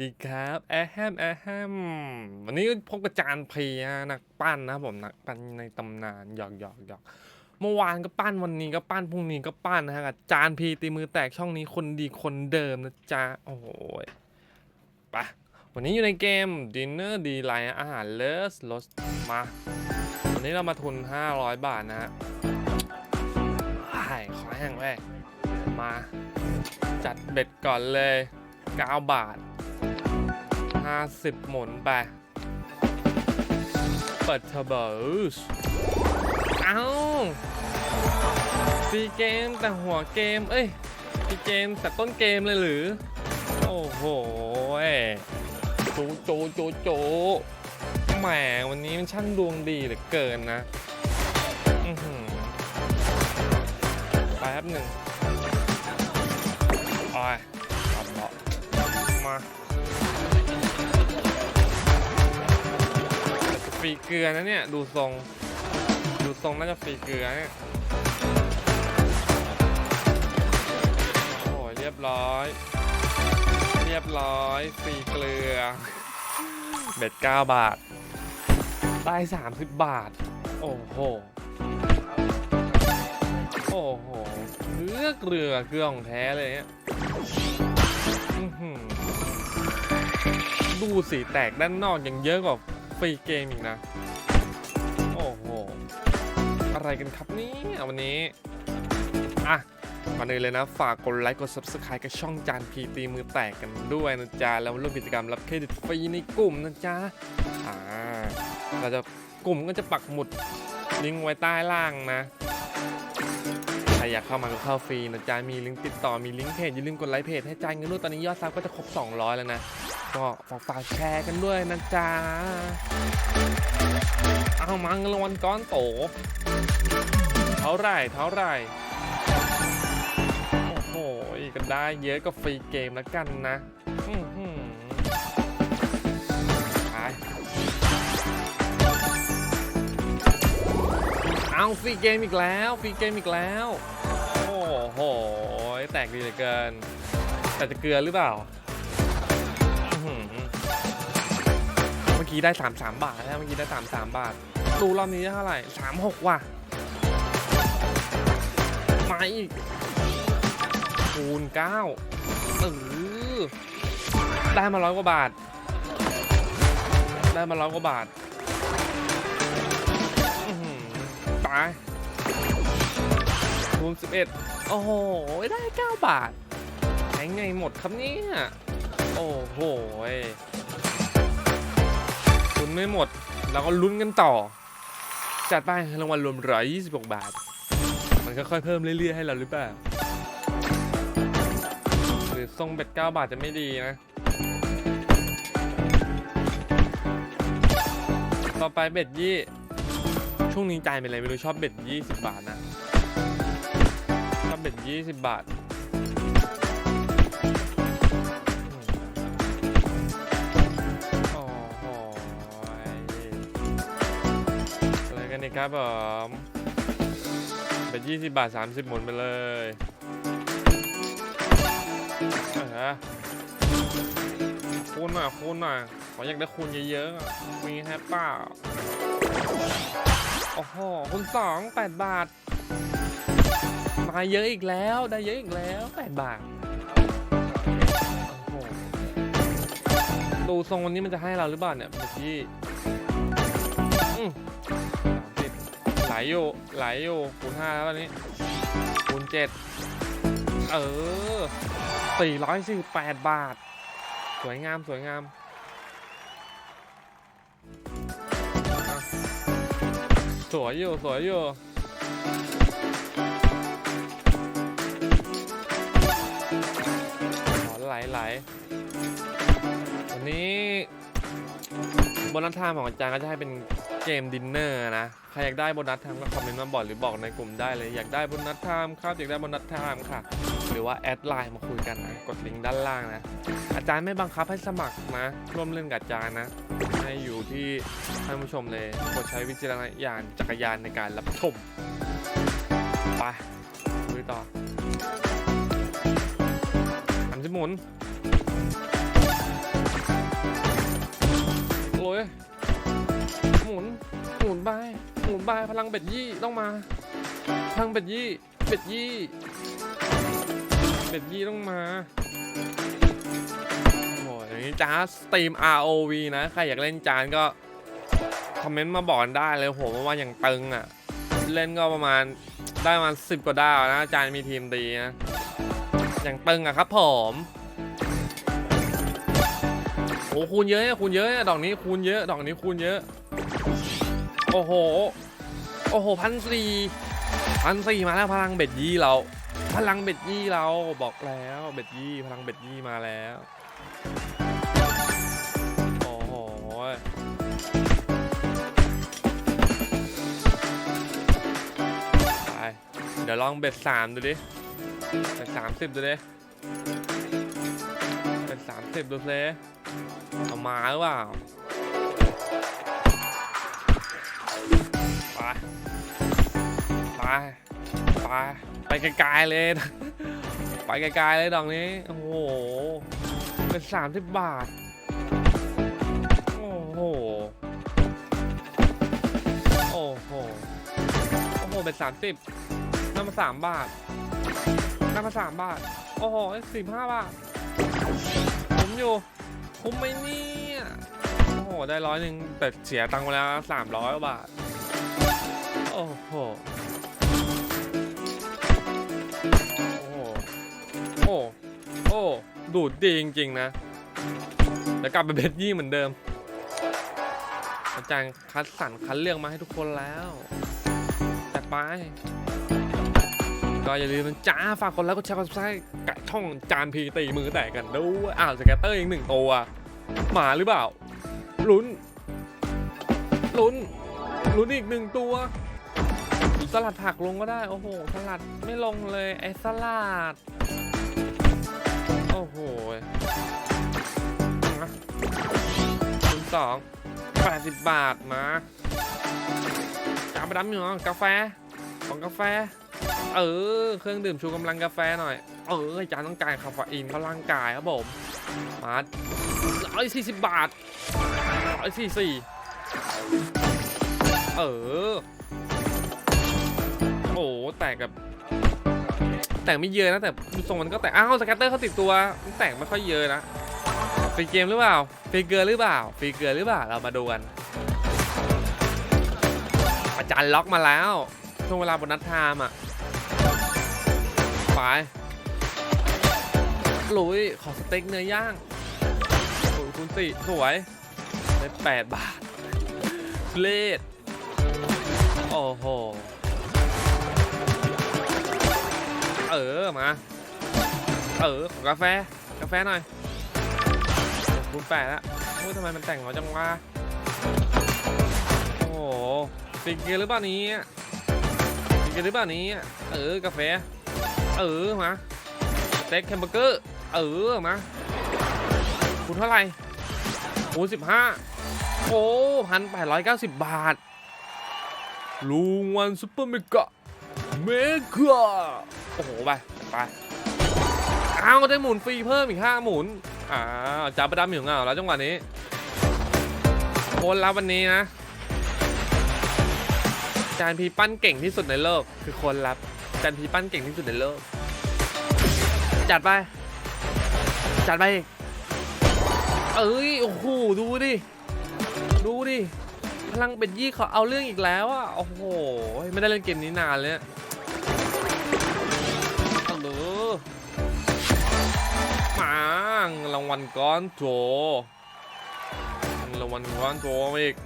ดีครับแอฮมแอฮมวันนี้พบกับจานพีนักปั้นนะผมนักปั้นในตำนานหยอกหยอกหยอกเมื่อวานก็ปั้นวันนี้ก็ปั้นพรุ่งนี้ก็ปั้นนะฮะกับจานพีตีมือแตกช่องนี้คนดีคนเดิมนะจ๊ะโอ้โหไปวันนี้อยู่ในเกม Dinner d e l i g h t อาหารเลสลดมาวันนี้เรามาทุน 500 บาทนะฮะไอ้ขอแห้งแว่มาจัดเบ็ดก่อนเลย 9 บาท 50 หมุนไป เปิดเทอร์โบเอ้าฟรีเกมแต่หัวเกม เอ้ยฟรีเกมแต่ต้นเกมเลยหรือ โอ้โหโจโจโจโจแหมวันนี้มันช่างดวงดีเหลือเกินนะแป๊บหนึ่งโอ้ยตัดเบาะมา รีเกลือนะเนี่ย ดูทรง ดูทรงน่าจะฟรีเกลือเนี่ยโอ้ยเรียบร้อย เรียบร้อยฟรีเกลือ เบ็ด9บาท ได้30บาท โอ้โห โอ้โหเกลือเกลือเกลือของแท้เลยเนี่ยอื้อหือดูสีแตกด้านนอกยังเยอะกว่า ฟรีเกมอีกนะ โอ้โห อะไรกันครับนี่วันนี้ อะก่อนอื่นเลยนะ ฝากกดไลค์กด subscribe กับช่องจานพีตีมือแตกกันด้วยนะจ๊ะ แล้วร่วมกิจกรรมรับเครดิตฟรีในกลุ่มนะจ๊ะ อ่า เราจะกลุ่มก็จะปักหมุดลิงก์ไว้ใต้ล่างนะใครอยากเข้ามาก็เข้าฟรีนะจ๊ะ มีลิงก์ติดต่อมีลิงก์เพจอย่าลืมกดไลค์เพจให้จ่ายเงินด้วยตอนนี้ยอดซับก็จะครบ 200 แล้วนะ ก็ฝากฝากแชร์กันด้วยนะจ๊ะเอามาเงินรางวัลก้อนโต เท่าไหร่เท่าไหร่โอ้โหก็ได้เยอะก็ฟรีเกมแล้วกันนะอื้อหือไปเอาฟรีเกมอีกแล้วฟรีเกมอีกแล้ว โอ้โห แตกดีเหลือเกิน แต่จะเกลือหรือเปล่า กี้ได้ 33 บาทแล้วเมื่อกี้ได้ 33 บาทดูรอบนี้ได้เท่าไหร่ 36 ว่ะมาอีกคูณ9เออได้มาร้อยกว่าบาท ได้มาร้อยกว่าบาทตายคูณ11 โอ้โห ได้ 9 บาทแหงไงหมดครับเนี่ย โอ้โห คุณไม่หมด เราก็ลุ้นกันต่อ จัดไปรางวัลรวม126บาท มันค่อยๆเพิ่มเรื่อยๆให้เราหรือเปล่า หรือทรงเบ็ด9บาทจะไม่ดีนะ ต่อไปเบ็ดยี่ช่วงนี้จ่ายเป็นอะไรไม่รู้ชอบเบ็ด20บาทนะ ชอบเบ็ด20บาท ครับผมเบ็ด20 บาท 30 หมุนไปเลยเออคูณหน่อยคูณหน่อยขออยากได้คูณเยอะๆอะมีแฮปป้าโอ้โหคูณสองแปดบาท มาเยอะอีกแล้วได้เยอะอีกแล้วแปดบาทโอ้โหดูทรงวันนี้มันจะให้เราหรือเปล่าเนี่ยเมื่อกี้ ลอยู่ไหลอยู่คูณห้าแล้วตอนนี้คูณเจ็ดเออ448บาท สวยงามสวยงามสวยอยู่สวยอยู่ขอไหลไหลวันนี้บนัสไทม์ของอาจารย์ก็จะให้เป็น เกมดินเนอร์นะ ใครอยากได้โบนัสไทม์ก็คอมเมนต์มาบอกหรือบอกในกลุ่มได้เลย อยากได้โบนัสไทม์ครับอยากได้โบนัสไทม์ค่ะ หรือว่าแอดไลน์มาคุยกันนะ กดลิงก์ด้านล่างนะ อาจารย์ไม่บังคับให้สมัครนะ ร่วมเล่นกับอาจารย์นะ ให้อยู่ที่ท่านผู้ชมเลยกดใช้วิจารณญาณจักรยานในการรับชม ไปคุยต่อทำสิหมุน หมุน หมุนไป หมุนไป พลังเบ็ดยี่ต้องมา พลังเบ็ดยี่ เบ็ดยี่ เบ็ดยี่ต้องมาโอ้ยอย่างนี้จ้าสตรีม ROV นะ ใครอยากเล่นจานก็ คอมเมนต์มาบอกกันได้เลยผมว่าอย่างตึงอะ เล่นก็ประมาณได้ประมาณสิบกว่าดาวนะจารย์มีทีมดีนะ อย่างตึงอะครับผมโอ้คูณเยอะคูณเยอะอะดอกนี้คูณเยอะ ดอกนี้คูณเยอะ โอ้โห โอ้โหพันสี่พันสี่มาแล้วพลังเบ็ดยี่เรา พลังเบ็ดยี่เราบอกแล้วเบ็ดยี่พลังเบ็ดยี่มาแล้วโอ้โหไปเดี๋ยวลองเบ็ดสามดูดิเบ็ดสามสิบดูดิเบ็ดสามสิบดูซิเอามาหรือเปล่า ไปไปไปไปไกลๆเลย ไปไกลๆเลยดอกนี้ โอ้โห เป็นสามสิบบาท โอ้โห โอ้โห โอ้โห เป็นสามสิบน้ำมาสามบาทน้ำมาสามบาท โอ้โหสิบห้าบาท ผมอยู่ คุ้มไหมเนี่ย โอ้โห ได้ร้อยหนึ่งแต่เสียตังค์ไปแล้วสามร้อยบาท โอ้โห โอ้โห โอ้โอ้ดูดดีจริง ๆ นะแล้วกลับไปเบ็ดยี่เหมือนเดิม อาจารย์คัดสรรคัดเลือกมาให้ทุกคนแล้วจัดไป ก็อย่าลืมจ้าฝากคนแล้วก็แชร์กดซับสไครต์กับช่องจานพีตีมือแตกกันด้วยอ้าวสแกตเตอร์อีกหนึ่งตัวหมาหรือเปล่าลุ้นลุ้นลุ้นอีกหนึ่งตัว สลัดผักลงก็ได้ โอ้โห สลัดไม่ลงเลย ไอ้สลัด โอ้โหมาคูณสองแปดสิบบาทมาจามไปดำอยู่เหรอกาแฟ ของกาแฟ เออ เครื่องดื่มชูกำลังกาแฟหน่อย เอออาจารย์ต้องการคาเฟอีนเพราะร่างกายครับผม มาร้อยสี่สิบบาทร้อยสี่สี่เออ แตกกับ แตกไม่เยอะนะแต่ทรงมันก็แตกอ้าวสแกตเตอร์เขาติดตัวมันแตกไม่ค่อยเยอะนะฟรีเกมหรือเปล่าฟรีเกลือหรือเปล่าฟรีเกลือหรือเปล่าเรามาดูกันอาจารย์ล็อกมาแล้วช่วงเวลาบนนัดไทม์อะไปลุยขอสเต็กเนื้อย่างโอ้ยคุณติสวยได้แปดบาทเลดโอ้โห เออมาเออขอกาแฟกาแฟหน่อยคูณแปดล้วโอ้ยทำไมมันแต่งน้อจังวะโอ้โหติดเกลือหรือเปล่านี้ติดเกลือหรือเปล่านี้เออกาแฟ เออมาสเต็กแฮมเบอร์เกอร์เออมาคูณเท่าไหร่คูณสิบห้าโอ้พันแปดร้อยเก้าสิบบาทลุงวันซุปเปอร์เมกะเมกะ โอ้โหไปไปอ้าวได้หมุนฟรีเพิ่มอีกห้าหมุนอ้าวจับประดำอยู่เงาแล้วจังหวะนี้คนรับวันนี้นะจานพีปั้นเก่งที่สุดในโลก คือคนรับจานพีปั้นเก่งที่สุดในโลก จัดไป จัดไปอีกเอ้ยโอ้โหดูดิดูดิพลังเป็ดยี่เขาเอาเรื่องอีกแล้วอะโอ้โหไม่ได้เล่นเกมนี้นานเลย วัลก้อนโจรางวัลก้อนโจมาอีก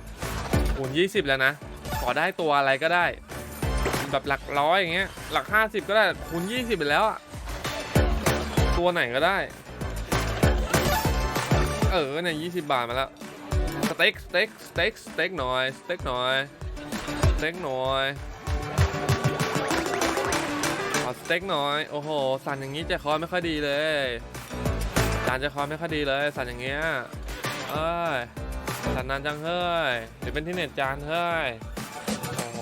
คูณ20 แล้วนะ ขอได้ตัวอะไรก็ได้ แบบหลักร้อยอย่างเงี้ย หลัก 50 ก็ได้คูณ20 ไปแล้วอะตัวไหนก็ได้ เออเนี่ย20 บาทมาแล้วสเต็กสเต็กสเต็กสเต็กหน่อยสเต็กหน่อยสเต็กหน่อยขอสเต็กหน่อย โอ้โห สั่นอย่างนี้ใจคอไม่ค่อยดีเลย จานใจคอไม่ค่อยดีเลยสั่นอย่างเงี้ยเอ้ยสั่นนานจังเฮ้ยหรือเป็นที่เน็ตจานเฮ้ยโอ้โห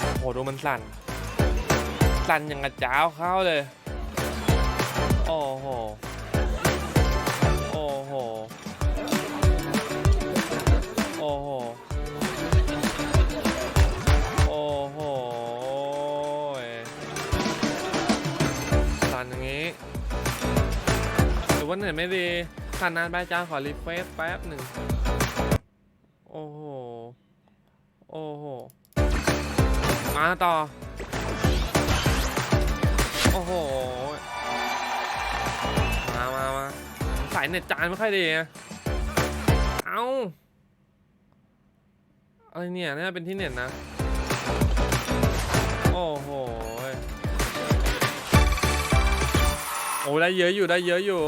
โอ้โหดูมันสั่น สั่นอย่างกระจ้าวเข้าเลย โอ้โหโอ้โหโอ้โห น็ตไม่ดีขานานไปจ้าขอรีเฟรชแป๊บหนึ่ง โอ้โห โอ้โห มาต่อ โอ้โห มามามาสายเน็ตจานไม่ค่อยดี เอ้าอะไรเนี่ยน่าจะเป็นที่เน็ตนะ อ้ได้เยอะอยู่ได้เยอะอยู่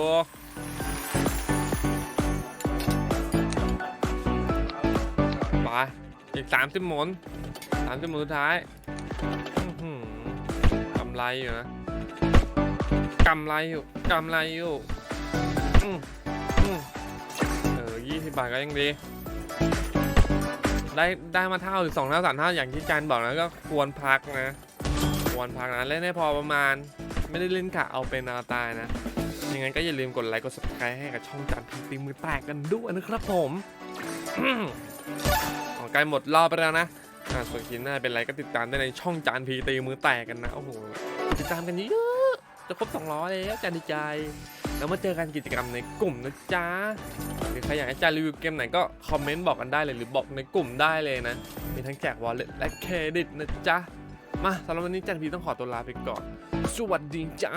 ไปอีกสามสิบหมุนสามสิบหมุนสุดท้ายกำไรอยู่นะกำไรอยู่กำไรอยู่เออยี่สิบบาทก็ยังดี ได้ได้มาเท่าหรือสองเท่าสามเท่าอย่างที่จันบอกนะก็ควรพักนะ ควรพักนะเล่นให้พอประมาณ ไม่ได้เล่นกะเอาเป็นเอาตายนะยังไงก็อย่าลืมกดไลค์กด subscribe ให้กับช่องจันพีตีมือแตกกันด้วยนะครับผมของใกล้หมดรอบไปแล้วนะอ่าส่วนคลิปหน้าเป็นไรก็ติดตามได้ในช่องจานพีตีมือแตกกันนะโอ้โหติดตามกันเยอะจะครบ200แล้วจานดีใจ แล้วมาเจอกันกิจกรรมในกลุ่มนะจ๊ะหรือใครอยากให้จานรีวิวเกมไหนก็คอมเมนต์บอกกันได้เลยหรือบอกในกลุ่มได้เลยนะ มีทั้งแจกวอลเล็ตและเครดิตนะจ๊ะมาสำหรับวันนี้จันพีต้องขอตัวลาไปก่อน สวัสดีจ้า